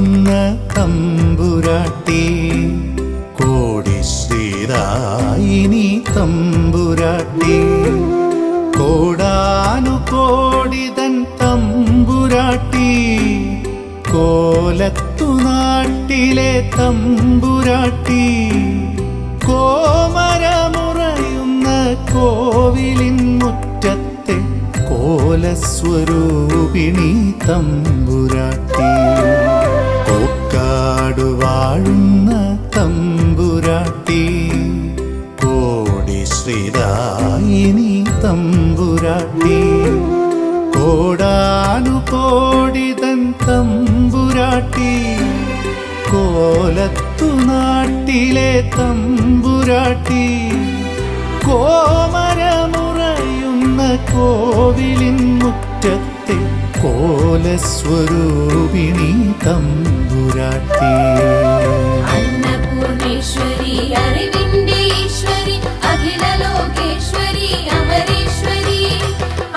തമ്പുരാട്ടി തമ്പുരാട്ടി കോടിശ്രീരായിനി തമ്പുരാട്ടി. കോടാനു കോടിതൻ തമ്പുരാട്ടി കോലത്തു നാട്ടിലെ തമ്പുരാട്ടി. കോമരമുറയുന്ന കോവിലിൻ മുറ്റത്തെ കോലസ്വരൂപിണി തമ്പുരാട്ടി. വാഴുന്ന തമ്പുരാട്ടി. കോടി ശ്രീതായിനി തമ്പുരാട്ടി. കോടാനു കോടിതൻ തമ്പുരാട്ടി. കോലത്തു നാട്ടിലെ തമ്പുരാട്ടി. കോമരമുറയുന്ന കോവിലിൻ മുറ്റത്തെ കോലസ്വരൂപിണി തമ്പുരാട്ടി. അന്നപൂർണേശ്വരി അറിവിന്റെ ഈശ്വരി അഖില ലോകേശ്വരി അമരേശ്വരി.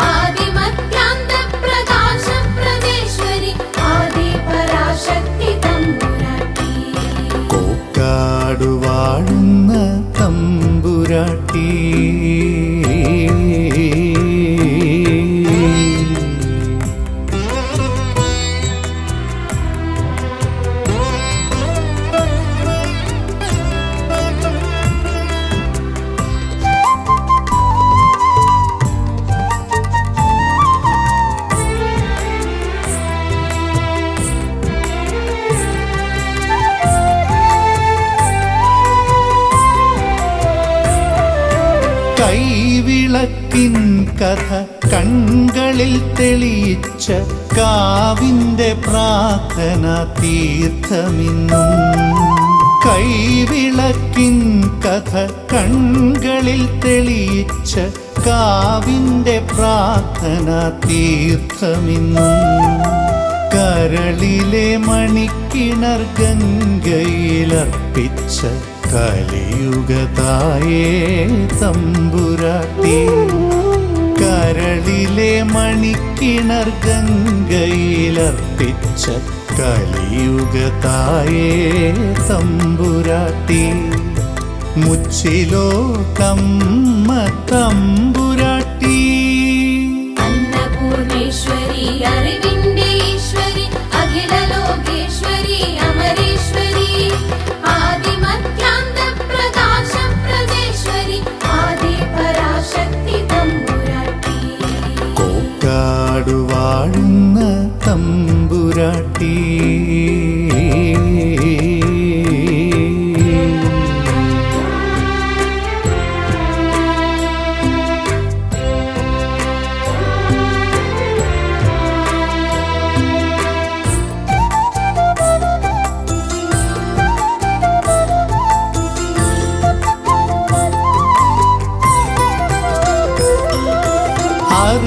ആദിമധ്യാന്ത പ്രകാശ പ്രദേശ്വരി ആദി പരാശക്തി തമ്പുരാട്ടി. കോക്കാട് തമ്പുരാട്ടി. കൈവിളക്കിൻ കഥ കണ്ണുകളിൽ തെളിയിച്ച കാവിന്റെ പ്രാർത്ഥന തീർത്ഥമിന്നും. കൈവിളക്കിൻ കഥ കണ്ണുകളിൽ തെളിയിച്ച കാവിന്റെ പ്രാർത്ഥന തീർത്ഥമിന്നും. കരളിലെ മണിക്കിണർ ഗംഗയിലർപ്പിച്ച കലിയുഗതായേ തമ്പുരാട്ടി കരളിലെ മണിക്കിണർ ഗംഗയിലർപ്പിച്ച കലിയുഗതായേ തമ്പുരാട്ടി. മുച്ചിലോ കമ്മ തമ്പുരാട്ടി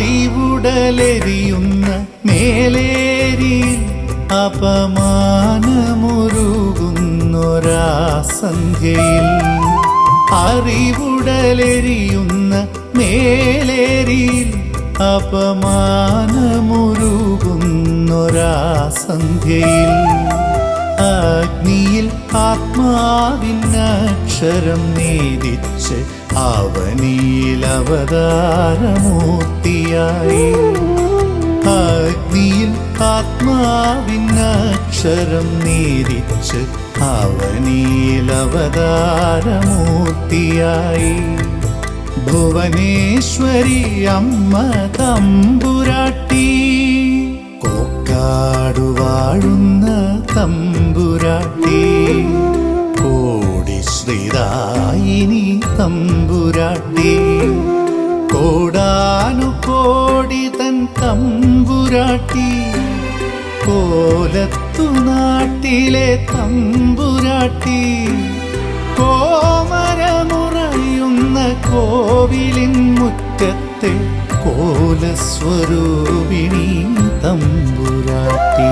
അറിവുടലെരിയുന്ന മേലേരിയിൽ അപമാനമുറുകുന്നൊരാസന്ധ്യയിൽ അറിവുടലെരിയുന്ന മേലേരിയിൽ അപമാനമുറുകുന്നൊരാസന്ധ്യയിൽ അഗ്നിയിൽ ആത്മാവിനക്ഷരം നീതിച്ച് അവനിയിൽ അവതാരമൂർത്തിയായി അഗ്നിയിൽ ആത്മാവിനക്ഷരം നേരിച്ച് അവനിയിൽ അവതാരമൂർത്തിയായി ഭുവനേശ്വരി അമ്മ തമ്പുരാട്ടി കോടാനു കോടി തൻ തമ്പുരാട്ടി. കോലത്തു നാട്ടിലെ തമ്പുരാട്ടി. കോമരമുറയുന്ന കോവിലിൻ മുറ്റത്തെ കോലസ്വരൂപിണി തമ്പുരാട്ടി.